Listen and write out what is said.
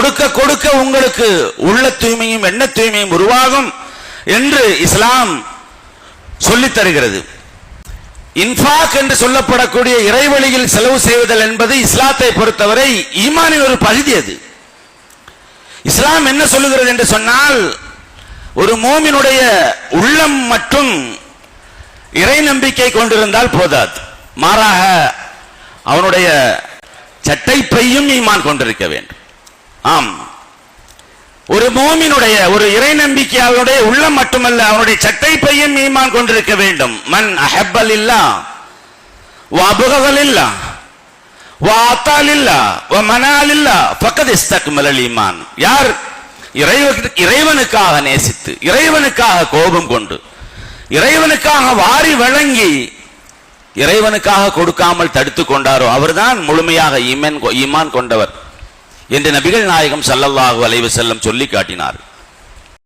கொடுக்க கொடுக்க உங்களுக்கு உள்ள தூய்மையும் எண்ண தூய்மையும் உருவாகும் என்று இஸ்லாம் சொல்லித் தருகிறது. இன்ஃபாக் என்று சொல்லப்படக்கூடிய இறைவழியில் செலவு செய்வதல் என்பது இஸ்லாத்தை பொறுத்தவரை ஈமானின் ஒரு பகுதி அது. இஸ்லாம் என்ன சொல்லுகிறது என்று சொன்னால் ஒரு மோமினுடைய உள்ளம் மற்றும் இறை நம்பிக்கை கொண்டிருந்தால் போதாது. மாறாக அவனுடைய சட்டை பையும் ஈமான் கொண்டிருக்க வேண்டும். ஆம். ஒரு மோமினுடைய ஒரு இறை நம்பிக்கையாளனுடைய உள்ளம் மட்டுமல்ல அவனுடைய சட்டை பையும் மீமான் கொண்டிருக்க வேண்டும். மன் அஹப்பல் இல்லா வாபுகல் இல்லா வாத்தால் இல்லா மனால் இல்லா பக்கத் இஸ்தக்மலல் ஈமான் யார்? இறைவ- இறைவனுக்காக நேசித்து இறைவனுக்காக கோபம் கொண்டு இறைவனுக்காக வாரி வழங்கி இறைவனுக்காக கொடுக்காமல் தடுத்து கொண்டாரோ அவர்தான் முழுமையாக ஈமன் ஈமான் கொண்டவர். என்று நபிகள் நாயகம் சல்லல்லாஹு அலைஹி செல்லம் சொல்லி காட்டினார்